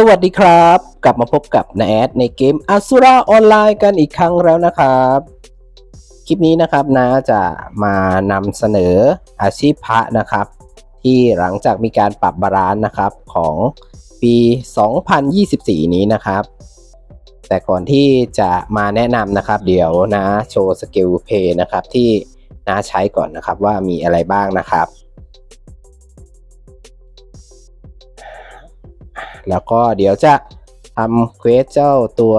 สวัสดีครับ กลับมาพบกับนาแอดในเกม a s u r a ออนไลน์กันอีกครั้งแล้วนะครับ คลิปนี้นะครับนาจะมานำเสนออาชีพพระนะครับ ที่หลังจากมีการปรับบาลานซ์นะครับของปี 2024 นี้นะครับ แต่ก่อนที่จะมาแนะนำนะครับ เดี๋ยวนะโชว์สกิลเพย์นะครับที่นาใช้ก่อนนะครับว่ามีอะไรบ้างนะครับ แล้วก็เดี๋ยวจะทำเควสเจ้าตัว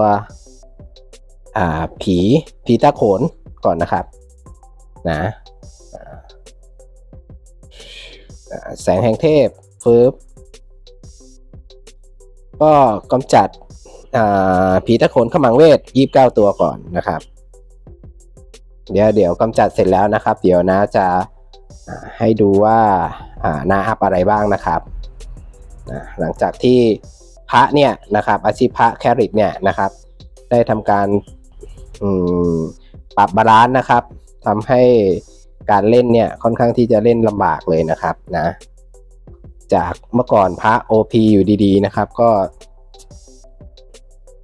อ่าผีผีตาโขนก่อนนะครับนะแสงแห่งเทพฟืบก็กำจัดผีตาโขนขมังเวทยีบเก้าตัวก่อนนะครับ เดี๋ยวเดี๋ยวกำจัดเสร็จแล้วนะครับ เดี๋ยวนะจะให้ดูว่าอ่าหน้าอัพอะไรบ้างนะครับ นะหลังจากที่พระเนี่ยนะครับอาชีพพระแคริตเนี่ยนะครับได้ทำการปรับบาลานซ์นะครับทำให้การเล่นเนี่ยค่อนข้างที่จะเล่นลำบากเลยนะครับนะจากเมื่อก่อนพระ OP อยู่ดีๆนะครับ ก็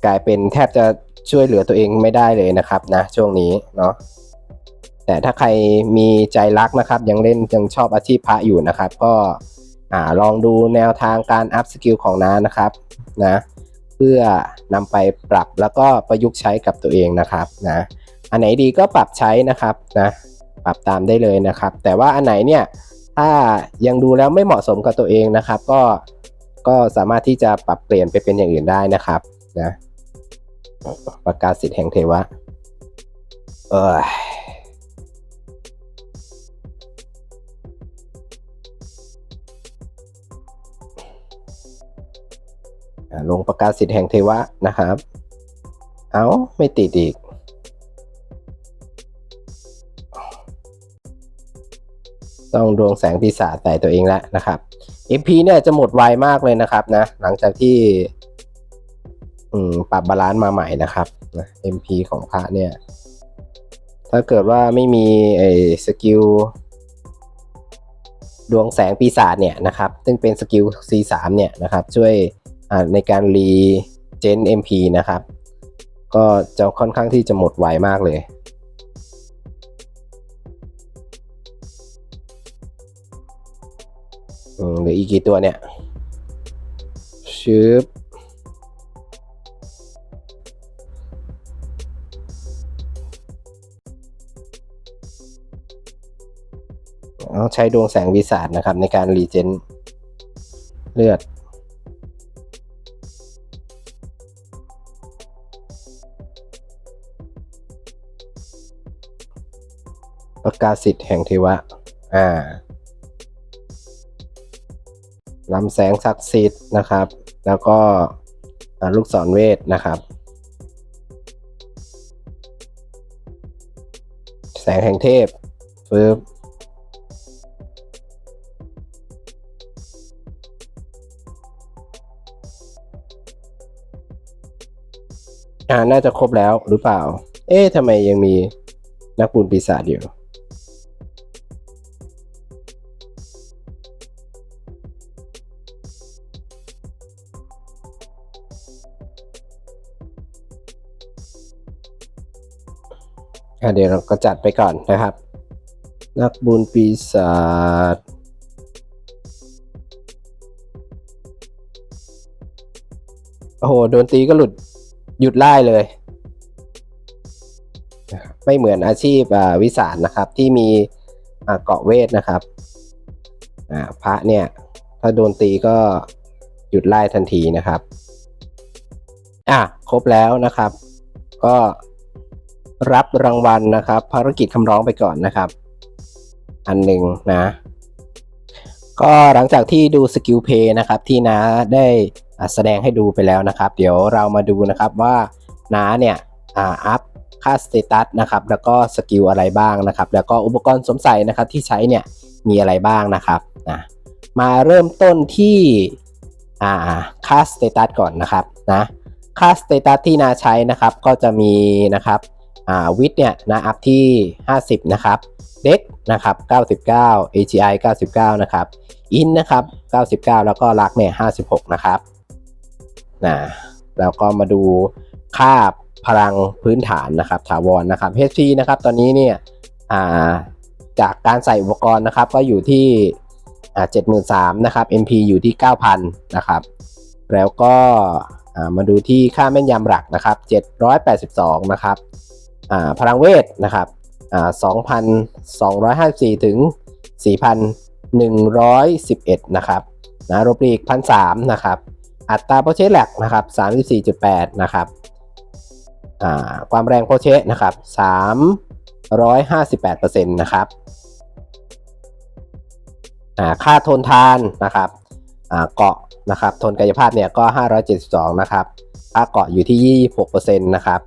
กลายเป็นแทบจะช่วยเหลือตัวเองไม่ได้เลยนะครับนะช่วงนี้เนาะแต่ถ้าใครมีใจรักนะครับ ยังเล่นยังชอบอาชีพพระอยู่นะครับ ก็ อ่าลองดูแนวทางการอัพสกิลของน้านะครับนะเพื่อนำไปปรับแล้วก็ประยุกต์ใช้กับตัวเองนะครับนะอันไหนดีก็ปรับใช้นะครับนะปรับตามได้เลยนะครับ แต่ว่าอันไหนเนี่ยถ้ายังดูแล้วไม่เหมาะสมกับตัวเองนะครับ ก็ก็สามารถที่จะปรับเปลี่ยนไปเป็นอย่างอื่นได้นะครับนะประกาศสิทธิ์แห่งเทวะเออ ลงประกาศสิทธิ์แห่งเทวะนะครับ เอาไม่ติดอีก ต้องดวงแสงปีศาจใส่ตัวเองแล้วนะครับ MP เนี่ยจะหมดไวมากเลยนะครับนะ หลังจากที่ปรับบาลานซ์มาใหม่นะครับนะ MP ของพระเนี่ย ถ้าเกิดว่าไม่มีไอ้สกิลดวงแสงปีศาจเนี่ยนะครับ ซึ่งเป็นสกิล C3 เนี่ยนะครับ ช่วย ในการรีเจน MP นะครับ ก็จะค่อนข้างที่จะหมดไวมากเลย เหลืออีกกี่ตัวเนี่ยชืบเอาใช้ดวงแสงวิสาดนะครับในการรีเจนเลือด ประกาศิทธิ์แห่งเทวะ อ่าลำแสงศักดิ์สิทธิ์นะครับ แล้วก็ลูกศรเวทนะครับ แสงแห่งเทพฟืบอ่า น่าจะครบแล้วหรือเปล่าเอ๊ะทำไมยังมีนักบุญปีศาจอยู่ อะเดี๋ยวเราก็จัดไปก่อนนะครับ นักบุญปีศาจโอ้โหโดนตีก็หลุดหยุดไล่เลย ไม่เหมือนอาชีพวิสารนะครับที่มีเกาะเวทนะครับพระเนี่ย ถ้าโดนตีก็หยุดไล่ทันทีนะครับ อะ ครบแล้วนะครับ ก็ รับรางวัลนะครับ ภารกิจคำร้องไปก่อนนะครับ อันหนึ่งนะ ก็หลังจากที่ดูสกิลเพย์นะครับที่น้าได้แสดงให้ดูไปแล้วนะครับ เดี๋ยวเรามาดูนะครับว่าน้าเนี่ยอัพค่าสเตตัสนะครับ แล้วก็สกิลอะไรบ้างนะครับ แล้วก็อุปกรณ์สวมใส่นะครับที่ใช้เนี่ยมีอะไรบ้างนะครับนะมาเริ่มต้นที่อ่าค่าสเตตัสก่อนนะครับนะค่าสเตตัสที่นาใช้นะครับก็จะมีนะครับ วิดเนี่ยนะอัพที่ 50 นะครับเด็กนะครับ 99 AGI 99 นะครับอินนะครับ 99 แล้วก็ลักเนี่ย 56 นะครับนะแล้วก็มาดูค่าพลังพื้นฐานนะครับ ถาวรนะครับ HP นะครับ ตอนนี้เนี่ยจากการใส่อุปกรณ์นะครับ ก็อยู่ที่อ่า73,000นะครับ MP อยู่ที่ 9,000 นะครับ แล้วก็มาดูที่ค่าแม่นยำหลักนะครับ 782 นะครับ พลังเวทนะครับ2,254 ถึง 4,111 นะครับนะรบลีก1,300นะครับอัตราโปรเชสแลกนะครับ34.8 นะครับความแรงโปรเชสนะครับ358%นะครับค่าทนทานนะครับเกาะนะครับทนกายภาพเนี่ยก็ 572 นะครับค่าเกาะอยู่ที่ 26%นะครับ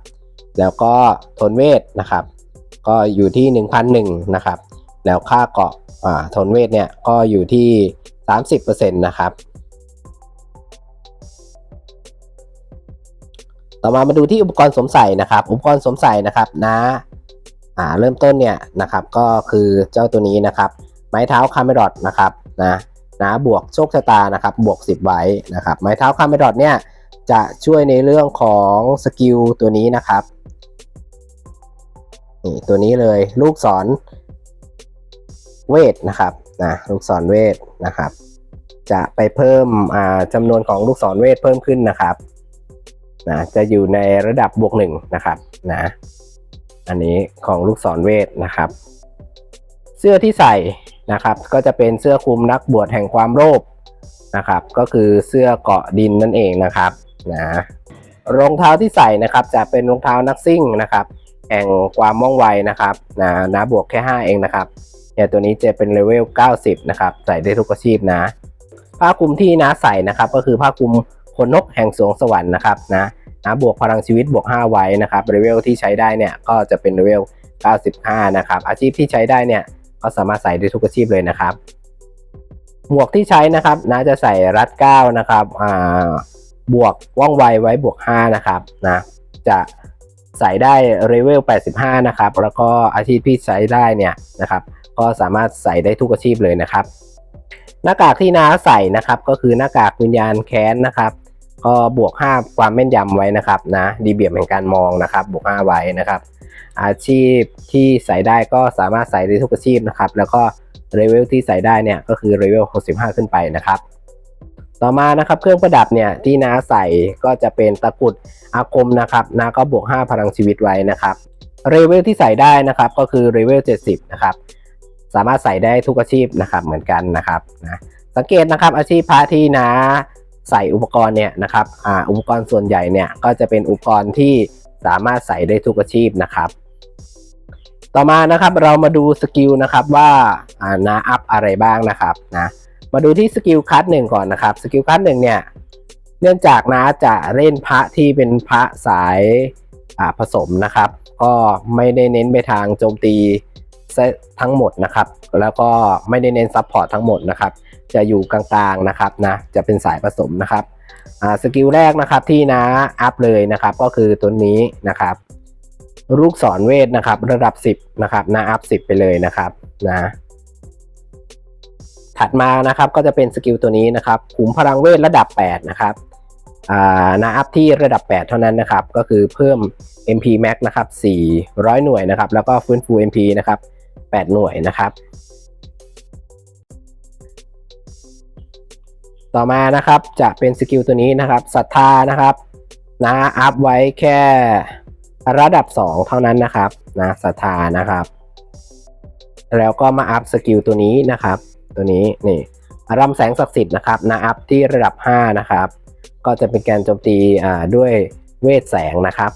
แล้วก็ทนเวทนะครับ ก็อยู่ที่ 1,001นะครับ แล้วค่าเกาะอ่าทนเวทเนี่ยก็อยู่ที่ 30%นะครับต่อมามาดูที่อุปกรณ์สวมใส่นะครับ อุปกรณ์สวมใส่นะครับนะอ่าเริ่มต้นเนี่ยนะครับก็คือเจ้าตัวนี้นะครับ ไม้เท้าคาเมรอดนะครับนะนะบวกโชคชะตานะครับบวก 10 ไว้นะครับไม้เท้าคาเมรอดเนี่ย จะช่วยในเรื่องของสกิลตัวนี้นะครับนี่ตัวนี้เลยลูกศรเวทนะครับนะลูกศรเวทนะครับ จะไปเพิ่มจำนวนของลูกศรเวทเพิ่มขึ้นนะครับนะจะอยู่ในระดับบวกหนึ่งนะครับนะอันนี้ของลูกศรเวทนะครับ เสื้อที่ใส่นะครับ ก็จะเป็นเสื้อคลุมนักบวชแห่งความโลภนะครับ ก็คือเสื้อเกาะดินนั่นเองนะครับ นะรองเท้าที่ใส่นะครับจะเป็นรองเท้านักซิ่งนะครับแห่งความว่องไวนะครับนะนะบวกแค่ 5 เองนะครับเนี่ยตัวนี้จะเป็นเลเวล 90 นะครับ ใส่ได้ทุกอาชีพนะ ผ้าคลุมที่น้าใส่นะครับ ก็คือผ้าคลุมขนนกแห่งสวงสวรรค์นะครับนะนะบวกพลังชีวิตบวก 5 ไว้นะครับเลเวลที่ใช้ได้เนี่ยก็จะเป็นเลเวล 95 นะครับ อาชีพที่ใช้ได้เนี่ยก็สามารถใส่ได้ทุกอาชีพเลยนะครับ หมวกที่ใช้นะครับนะจะใส่รัด9นะครับอ่า บวกว่องไวไว้บวก 5 นะครับนะจะใส่ได้เลเวล 85 นะครับ แล้วก็อาชีพที่ใช้ได้เนี่ยนะครับ ก็สามารถใส่ได้ทุกอาชีพเลยนะครับ หน้ากากที่น้าใส่นะครับ ก็คือหน้ากากวิญญาณแค้นนะครับ ก็บวก 5 ความแม่นยำไว้นะครับนะดีเบียมแห่งการมองนะครับ บวก 5 ไว้นะครับ อาชีพที่ใส่ได้ก็สามารถใส่ได้ทุกอาชีพนะครับ แล้วก็เลเวลที่ใส่ได้เนี่ยก็คือเลเวล 65 ขึ้นไปนะครับ ต่อมานะครับเครื่องประดับเนี่ยที่น้าใส่ก็จะเป็นตะกรุดอาคมนะครับน้าก็บวก 5 พลังชีวิตไว้นะครับเลเวลที่ใส่ได้นะครับก็คือเลเวล70 นะครับ สามารถใส่ได้ทุกอาชีพนะครับเหมือนกันนะครับนะสังเกตนะครับอาชีพพระที่น้าใส่อุปกรณ์เนี่ยนะครับอ่าอุปกรณ์ส่วนใหญ่เนี่ยก็จะเป็นอุปกรณ์ที่สามารถใส่ได้ทุกอาชีพนะครับ ต่อมานะครับเรามาดูสกิลนะครับว่าอ่านาอัพอะไรบ้างนะครับนะ มาดูที่สกิลคัสหนึ่งก่อนนะครับสกิลคัสหนึ่งเนี่ยเนื่องจากนาจะเล่นพระที่เป็นพระสายผสมนะครับ ก็ไม่ได้เน้นไปทางโจมตีทั้งหมดนะครับ แล้วก็ไม่ได้เน้นซับพอร์ตทั้งหมดนะครับ จะอยู่กลางๆนะครับนะจะเป็นสายผสมนะครับสกิลแรกนะครับที่นาอัพเลยนะครับ ก็คือตัวนี้นะครับ ลูกศรเวทนะครับ ระดับ 10นะครับนาอัพ 10 ไปเลยนะครับนะ ถัดมานะครับก็จะเป็นสกิลตัวนี้นะครับขุมพลังเวทระดับ 8 นะครับอานาอัพที่ระดับ 8 เท่านั้นนะครับ ก็คือเพิ่ม MP Max นะครับ 400 หน่วยนะครับ แล้วก็ฟื้นฟู MP นะครับ 8 หน่วยนะครับ ต่อมานะครับจะเป็นสกิลตัวนี้นะครับศรัทธานะครับนะอัพไว้แค่ระดับ 2 เท่านั้นนะครับนะศรัทธานะครับ แล้วก็มาอัพสกิลตัวนี้นะครับ ตัวนี้นี่อารำแสงศักดิ์สิทธิ์นะครับนะอัพที่ระดับ 5 นะครับ ก็จะเป็นการโจมตีอ่าด้วยเวทแสงนะครับ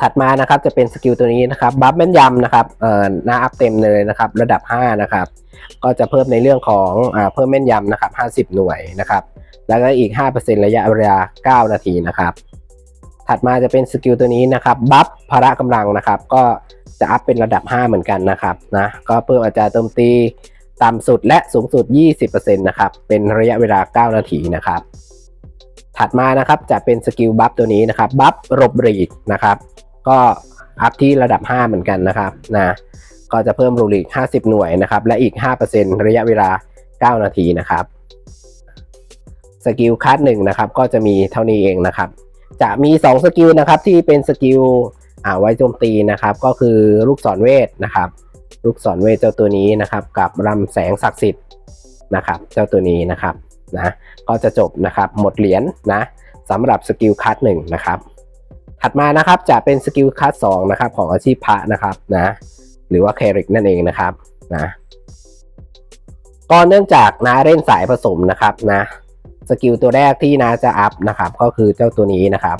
ถัดมานะครับจะเป็นสกิลตัวนี้นะครับบัฟแม่นยำนะครับเอ่อหน้าอัพเต็มเลยนะครับ ระดับ 5 นะครับ ก็จะเพิ่มในเรื่องของอ่าเพิ่มแม่นยำนะครับ50 หน่วยนะครับ แล้วก็อีก 5%ระยะเวลา 9 นาทีนะครับ ถัดมาจะเป็นสกิลตัวนี้นะครับบัฟพละกำลังนะครับ ก็จะอัพเป็นระดับ 5 เหมือนกันนะครับนะก็เพิ่มอัตราโจมตี ต่ำสุดและสูงสุด 20%นะครับ เป็นระยะเวลา 9 นาทีนะครับ ถัดมานะครับจะเป็นสกิลบัฟตัวนี้นะครับ บัฟรบรีดนะครับ ก็อัพที่ระดับ 5 เหมือนกันนะครับนะก็จะเพิ่มรูลีก50 หน่วยนะครับ และอีก 5%ระยะเวลา 9 นาทีนะครับสกิลคัดหนึ่งนะครับก็จะมีเท่านี้เองนะครับ จะมี 2 สกิลนะครับที่เป็นสกิลอ่าไว้โจมตีนะครับ ก็คือลูกศรเวทนะครับ ลูกศรเวทเจ้าตัวนี้นะครับ กับรำแสงศักดิ์สิทธิ์นะครับ เจ้าตัวนี้นะครับนะก็จะจบนะครับหมดเหรียญนะสำหรับสกิลคัดหนึ่งนะครับ ถัดมานะครับจะเป็นสกิลคัดสองนะครับของอาชีพพระนะครับนะหรือว่าเคริกนั่นเองนะครับนะก็เนื่องจากนาเล่นสายผสมนะครับนะสกิลตัวแรกที่นาจะอัพนะครับ ก็คือเจ้าตัวนี้นะครับ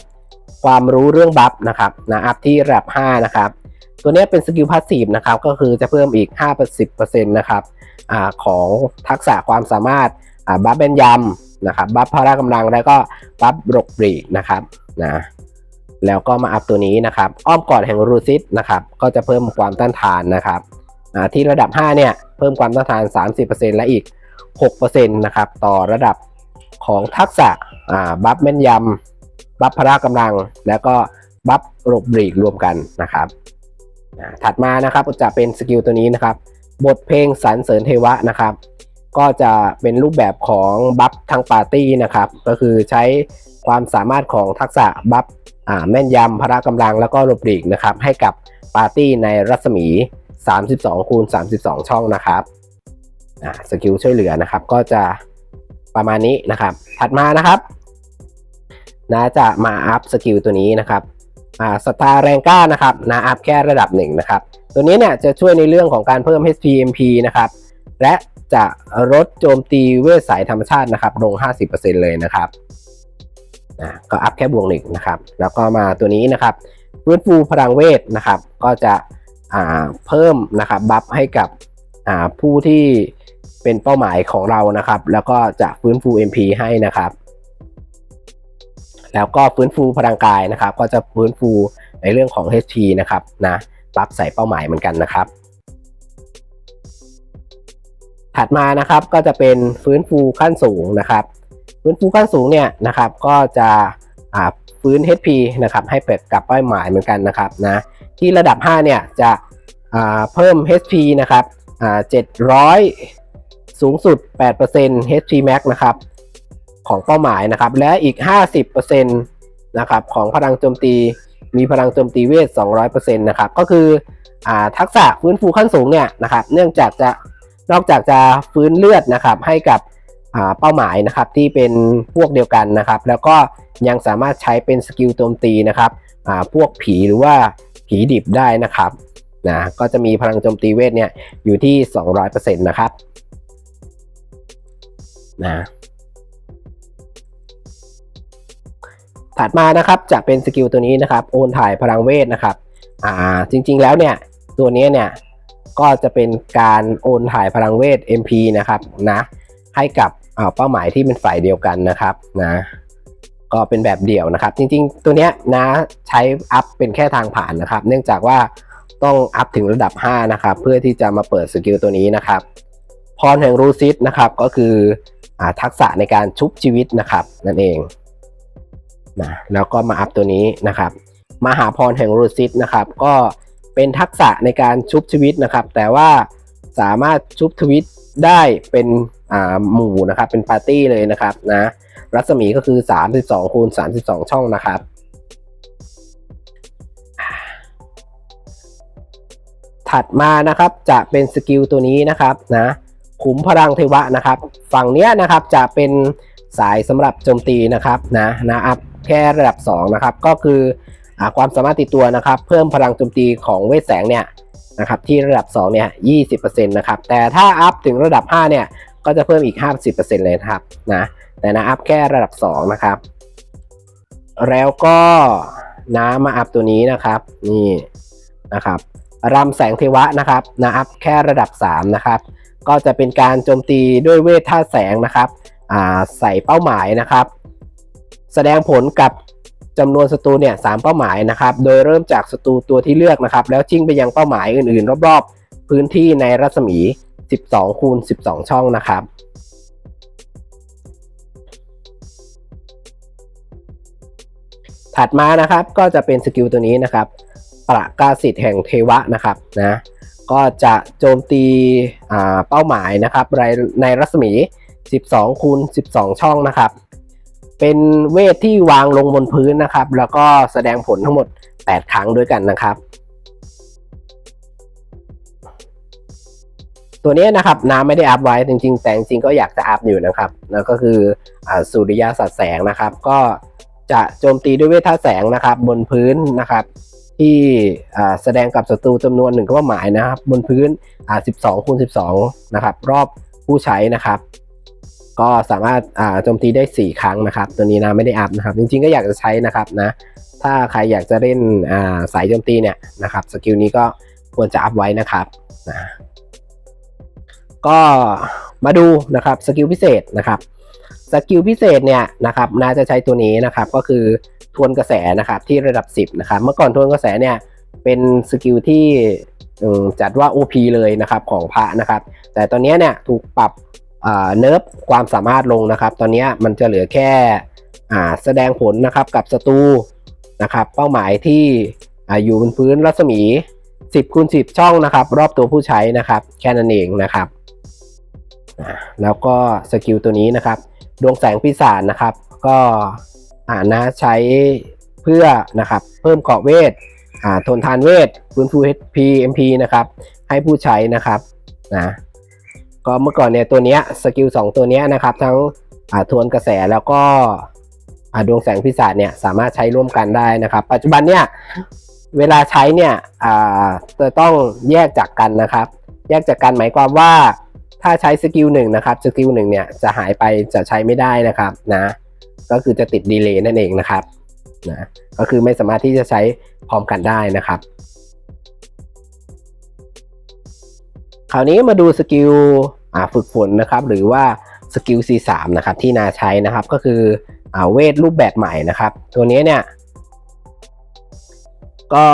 ความรู้เรื่องบัฟนะครับนะอัพที่ระดับ 5 นะครับ ตัวนี้เป็นสกิลพาสซีฟนะครับ ก็คือจะเพิ่มอีก 5-10%นะครับอของทักษะความสามารถบัฟเป็นยำนะครับ บัฟพละกำลังแล้วก็บัฟบรกบรีนะครับนะแล้วก็มาอัพตัวนี้นะครับ อ้อมกอดแห่งรูซิตนะครับ ก็จะเพิ่มความต้านทานนะครับที่ระดับ 5 เนี่ย เพิ่มความต้านทาน 30%และอีก 6%นะครับ ต่อระดับของทักษะบัฟแม่นยำบัฟพละกำลัง แล้วก็บัฟหลบบรีกรวมกันนะครับ ถัดมานะครับจะเป็นสกิลตัวนี้นะครับ บทเพลงสรรเสริญเทวะนะครับ ก็จะเป็นรูปแบบของบัฟทางปาร์ตี้นะครับ ก็คือใช้ความสามารถของทักษะบัฟแม่นยำพละกำลังแล้วก็หลบหลีกนะครับ ให้กับปาร์ตี้ในรัศมี 32คูณ32 ช่องนะครับสกิลช่วยเหลือนะครับก็จะประมาณนี้นะครับ ถัดมานะครับนะจะมาอัพสกิลตัวนี้นะครับ อ่าสตาร์แรงก้านะครับนะอัพแค่ระดับหนึ่งนะครับ ตัวนี้เนี่ยจะช่วยในเรื่องของการเพิ่ม HP MP นะครับ และจะลดโจมตีเวทสายธรรมชาตินะครับลง 50%เลยนะครับอ่าก็อัพแค่บวกหนึ่งนะครับ แล้วก็มาตัวนี้นะครับฟื้นฟูพลังเวทนะครับ ก็จะอ่าเพิ่มนะครับบัฟให้กับอ่าผู้ที่เป็นเป้าหมายของเรานะครับ แล้วก็จะฟื้นฟู MP ให้นะครับ แล้วก็ฟื้นฟูพลังกายนะครับ ก็จะฟื้นฟูในเรื่องของ HP นะครับนะปรับใส่เป้าหมายเหมือนกันนะครับ ถัดมานะครับก็จะเป็นฟื้นฟูขั้นสูงนะครับ ฟื้นฟูขั้นสูงเนี่ยนะครับ ก็จะอ่าฟื้น HP นะครับให้เป็ดกับเป้าหมายเหมือนกันนะครับนะที่ระดับ 5 เนี่ยจะอ่าเพิ่ม HP นะครับอ่า700 สูงสุด 8% HP max นะครับ ของเป้าหมายนะครับ และอีก 50%นะครับของพลังโจมตีมีพลังโจมตีเวท 200%นะครับ ก็คืออ่าทักษะฟื้นฟูขั้นสูงเนี่ยนะครับ เนื่องจากจะนอกจากจะฟื้นเลือดนะครับให้กับเป้าหมายนะครับที่เป็นพวกเดียวกันนะครับ แล้วก็ยังสามารถใช้เป็นสกิลโจมตีนะครับพวกผีหรือว่าผีดิบได้นะครับนะก็จะมีพลังโจมตีเวทเนี่ยอยู่ที่ 200%นะครับนะ ถัดมานะครับจะเป็นสกิลตัวนี้นะครับโอนถ่ายพลังเวทนะครับอ่าจริงๆแล้วเนี่ยตัวนี้เนี่ยก็จะเป็นการโอนถ่ายพลังเวท MP นะครับนะให้กับอ่าเป้าหมายที่เป็นฝ่ายเดียวกันนะครับนะก็เป็นแบบเดี่ยวนะครับ จริงๆ ตัวเนี้ยนะใช้อัพเป็นแค่ทางผ่านนะครับ เนื่องจากว่าต้องอัพถึงระดับ 5 นะครับ เพื่อที่จะมาเปิดสกิลตัวนี้นะครับ พรแห่งรูซิตนะครับก็คืออ่าทักษะในการชุบชีวิตนะครับนั่นเอง นะแล้วก็มาอัพตัวนี้นะครับมหาพรแห่งรูซิตนะครับ ก็เป็นทักษะในการชุบชีวิตนะครับ แต่ว่าสามารถชุบทวิตได้เป็นหมู่นะครับ เป็นปาร์ตี้เลยนะครับนะรัศมีก็คือ 32คูณ32 ช่องนะครับถัดมานะครับจะเป็นสกิลตัวนี้นะครับนะขุมพลังเทวะนะครับ ฝั่งเนี้ยนะครับจะเป็นสายสำหรับโจมตีนะครับนะนะอัพ แค่ระดับ 2 นะครับ ก็คืออความสามารถติดตัวนะครับ เพิ่มพลังโจมตีของเวทแสงเนี่ยนะครับที่ระดับ 2 เนี่ย 20%นะครับ แต่ถ้าอัพถึงระดับ 5 เนี่ย ก็จะเพิ่มอีก 50%เลยนะครับนะแต่นะอัพแค่ระดับ 2 นะครับ แล้วก็น้ำมาอัพตัวนี้นะครับ นี่นะครับรำแสงเทวะนะครับนะอัพแค่ระดับ 3 นะครับ ก็จะเป็นการโจมตีด้วยเวทท่าแสงนะครับใส่เป้าหมายนะครับ แสดงผลกับจำนวนศัตรูเนี่ยสามเป้าหมายนะครับ โดยเริ่มจากศัตรูตัวที่เลือกนะครับ แล้วชิ่งไปยังเป้าหมายอื่น ๆ รอบๆ พื้นที่ในรัศมี 12 คูณ 12 ช่องนะครับ ถัดมานะครับก็จะเป็นสกิลตัวนี้นะครับ ประกาศสิทธิ์แห่งเทวะนะครับนะก็จะโจมตีอ่าเป้าหมายนะครับในในรัศมี 12 คูณ 12 ช่องนะครับ เป็นเวทที่วางลงบนพื้นนะครับ แล้วก็แสดงผลทั้งหมด 8 ครั้งด้วยกันนะครับ ตัวนี้นะครับน้ำไม่ได้อัพไว้จริง ๆ แต่จริงๆก็อยากจะอัพอยู่นะครับแล้วก็คืออสุริยะสัตแสงนะครับ ก็จะโจมตีด้วยเวทท่าแสงนะครับ บนพื้นนะครับที่แสดงกับศัตรูจำนวนหนึ่งเป้าหมายนะครับ บนพื้น 12คูณ12 นะครับ รอบผู้ใช้นะครับ ก็สามารถอ่าโจมตีได้ 4 ครั้งนะครับ ตัวนี้นะไม่ได้อัพนะครับ จริงๆก็อยากจะใช้นะครับนะ ถ้าใครอยากจะเล่นอ่าสายโจมตีเนี่ยนะครับสกิลนี้ก็ควรจะอัพไว้นะครับนะก็มาดูนะครับสกิลพิเศษนะครับสกิลพิเศษเนี่ยนะครับน่าจะใช้ตัวนี้นะครับ ก็คือทวนกระแสนะครับที่ระดับ 10นะครับเมื่อก่อนทวนกระแสเนี่ยเป็นสกิลที่จัดว่า OP เลยนะครับของพระนะครับ แต่ตอนนี้เนี่ยถูกปรับ เนิร์ฟความสามารถลงนะครับ ตอนนี้มันจะเหลือแค่แสดงผลนะครับกับศัตรูนะครับ เป้าหมายที่ออยู่บนพื้นรัศมี 10คูณ10 ช่องนะครับ รอบตัวผู้ใช้นะครับ แค่นั้นเองนะครับ แล้วก็สกิลตัวนี้นะครับ ดวงแสงปีศาจนะครับ ก็อ่านะใช้เพื่อนะครับเพิ่มเกราะเวทอ่าทนทานเวทฟื้นฟู HP MP นะครับ ให้ผู้ใช้นะครับนะ ก็เมื่อก่อนเนี่ยตัวเนี้ยสกิล2ตัวเนี้ยนะครับทั้งอ่าทวนกระแสแล้วก็อ่าดวงแสงพิศาจเนี่ยสามารถใช้ร่วมกันได้นะครับ ปัจจุบันเนี่ยเวลาใช้เนี่ยอ่าจะต้องแยกจากกันนะครับ แยกจากกันหมายความว่าถ้าใช้สกิลหนึ่งนะครับสกิลหนึ่งเนี่ยจะหายไปจะใช้ไม่ได้นะครับนะก็คือจะติดดีเลย์นั่นเองนะครับนะก็คือไม่สามารถที่จะใช้พร้อมกันได้นะครับ คราวนี้มาดูสกิลฝึกฝนนะครับหรือว่าสกิล C3 นะครับที่นาใช้นะครับก็คืออเวทรูปแบบใหม่นะครับ ตัวนี้เนี่ย ก็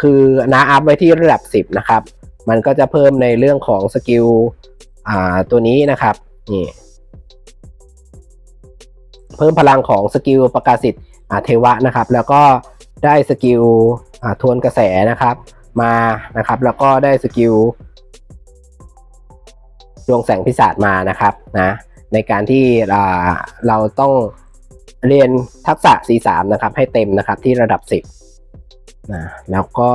คือนาอัพไว้ที่ระดับ 10 นะครับ มันก็จะเพิ่มในเรื่องของสกิลตัวนี้นะครับนี่เพิ่มพลังของสกิลประกาศสิทธิ์เทวะนะครับ แล้วก็ได้สกิลทวนกระแสนะครับ มานะครับ แล้วก็ได้สกิล ดวงแสงพิศาจมานะครับนะในการที่อ่าเราต้องเรียนทักษะ C3 นะครับ ให้เต็มนะครับที่ระดับ 10นะแล้วก็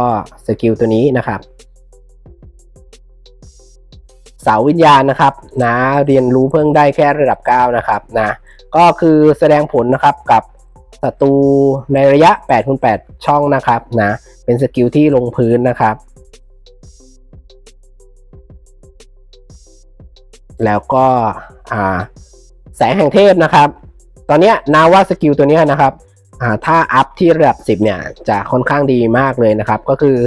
สกิลตัวนี้นะครับเสาวิญญาณนะครับนะเรียนรู้เพิ่งได้แค่ระดับ 9 นะครับนะก็คือแสดงผลนะครับกับศัตรูในระยะ8คูณ8ช่องนะครับนะเป็นสกิลที่ลงพื้นนะครับ แล้วก็แสงแห่งเทพนะครับ ตอนนี้นาว่าสกิลตัวนี้นะครับถ้าอัพที่ระดับ 10 เนี่ย จะค่อนข้างดีมากเลยนะครับ ก็คือ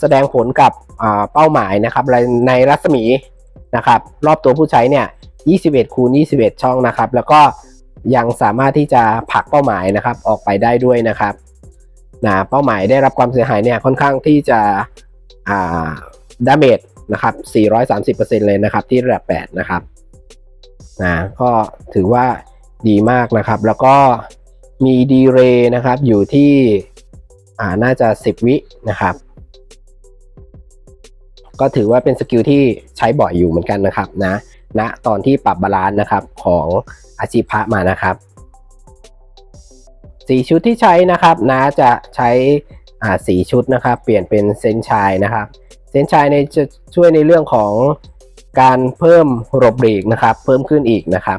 แสดงผลกับเป้าหมายนะครับในรัศมีนะครับ รอบตัวผู้ใช้เนี่ย 21 คูณ 21 ช่องนะครับ แล้วก็ยังสามารถที่จะผลักเป้าหมายนะครับ ออกไปได้ด้วยนะครับนะเป้าหมายได้รับความเสียหายเนี่ยค่อนข้างที่จะดาเมจ นะครับ 430%เลยนะครับที่ระดับ 8 นะครับนะก็ถือว่าดีมากนะครับ แล้วก็มีดีเรย์นะครับอยู่ที่อ่าน่าจะ 10 วินะครับ ก็ถือว่าเป็นสกิลที่ใช้บ่อยอยู่เหมือนกันนะครับนะณนะตอนที่ปรับบาลานซ์นะครับของอาชีพะมานะครับสีชุดที่ใช้นะครับนะจะใช้อ่าสีชุดนะครับ เปลี่ยนเป็นเซนชายนะครับ เซนชายในจะช่วยในเรื่องของการเพิ่มหลบหลีกนะครับ เพิ่มขึ้นอีกนะครับ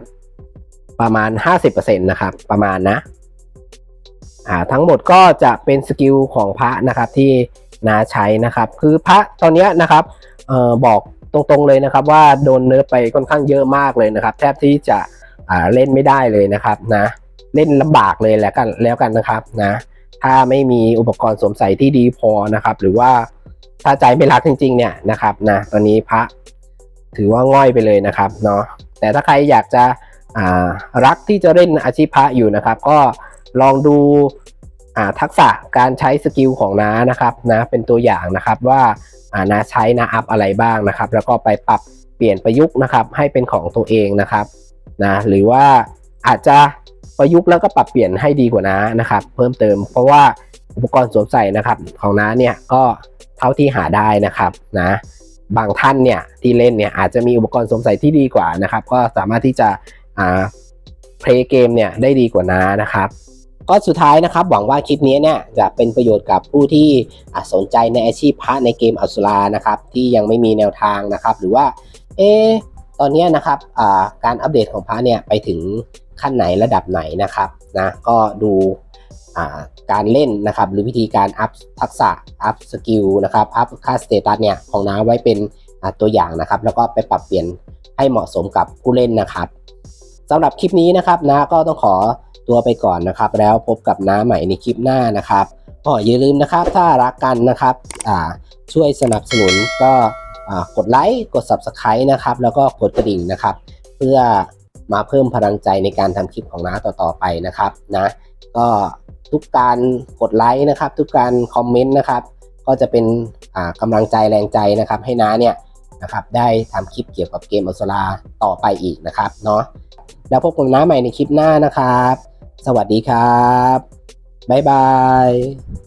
ประมาณ 50%นะครับ ประมาณนะอ่าทั้งหมดก็จะเป็นสกิลของพระนะครับที่นาใช้นะครับ คือพระตอนนี้นะครับเอ่อบอกตรงๆเลยนะครับ ว่าโดนเนื้อไปค่อนข้างเยอะมากเลยนะครับ แทบที่จะอ่าเล่นไม่ได้เลยนะครับนะ เล่นลำบากเลยแล้วกันแล้วกันนะครับนะ ถ้าไม่มีอุปกรณ์สวมใส่ที่ดีพอนะครับ หรือว่า ถ้าใจไม่รักจริง ๆ เนี่ยนะครับนะตอนนี้พระถือว่าง่อยไปเลยนะครับเนาะแต่ถ้าใครอยากจะรักที่จะเล่นอาชีพพระอยู่นะครับ ก็ลองดูทักษะการใช้สกิลของน้านะครับนะเป็นตัวอย่างนะครับว่าน้าใช้น้าอัพอะไรบ้างนะครับ แล้วก็ไปปรับเปลี่ยนประยุกต์นะครับให้เป็นของตัวเองนะครับนะหรือว่าอาจจะประยุกต์แล้วก็ปรับเปลี่ยนให้ดีกว่าน้านะครับ เพิ่มเติมเพราะว่าอุปกรณ์สวมใส่นะครับของน้าเนี่ยก็ ท่าที่หาได้นะครับนะบางท่านเนี่ยที่เล่นเนี่ยอาจจะมีอุปกรณ์สวมใส่ที่ดีกว่านะครับ ก็สามารถที่จะอ่าเพลย์เกมเนี่ยได้ดีกว่าน้านะครับ ก็สุดท้ายนะครับหวังว่าคลิปนี้เนี่ยจะเป็นประโยชน์กับผู้ที่สนใจในอาชีพพระในเกมอัสุรานะครับ ที่ยังไม่มีแนวทางนะครับ หรือว่า เอ๊ ตอนนี้นะครับการอัปเดตของพระเนี่ยไปถึงขั้นไหนระดับไหนนะครับนะก็ดูการเล่นนะครับหรือวิธีการอัพทักษะอัพสกิลนะครับอัพค่าสเตตัสเนี่ยของน้าไว้เป็นตัวอย่างนะครับ แล้วก็ไปปรับเปลี่ยนให้เหมาะสมกับผู้เล่นนะครับสำหรับคลิปนี้นะครับนะก็ต้องขอตัวไปก่อนนะครับ แล้วพบกับน้าใหม่ในคลิปหน้านะครับก็อย่าลืมนะครับถ้ารักกันนะครับช่วยสนับสนุนก็ กดไลค์กด Subscribe นะครับแล้วก็กดกระดิ่งนะครับ เพื่อมาเพิ่มพลังใจในการทำคลิปของน้าต่อๆไปนะครับนะก็ทุกการกดไลค์นะครับ ทุกการคอมเมนต์นะครับ ก็จะเป็นกำลังใจแรงใจนะครับ ให้น้าเนี่ยนะครับได้ทำคลิปเกี่ยวกับเกมอัลโซลาต่อไปอีกนะครับเนาะแล้วพบกันน้าใหม่ในคลิปหน้านะครับ สวัสดีครับ บ๊ายบาย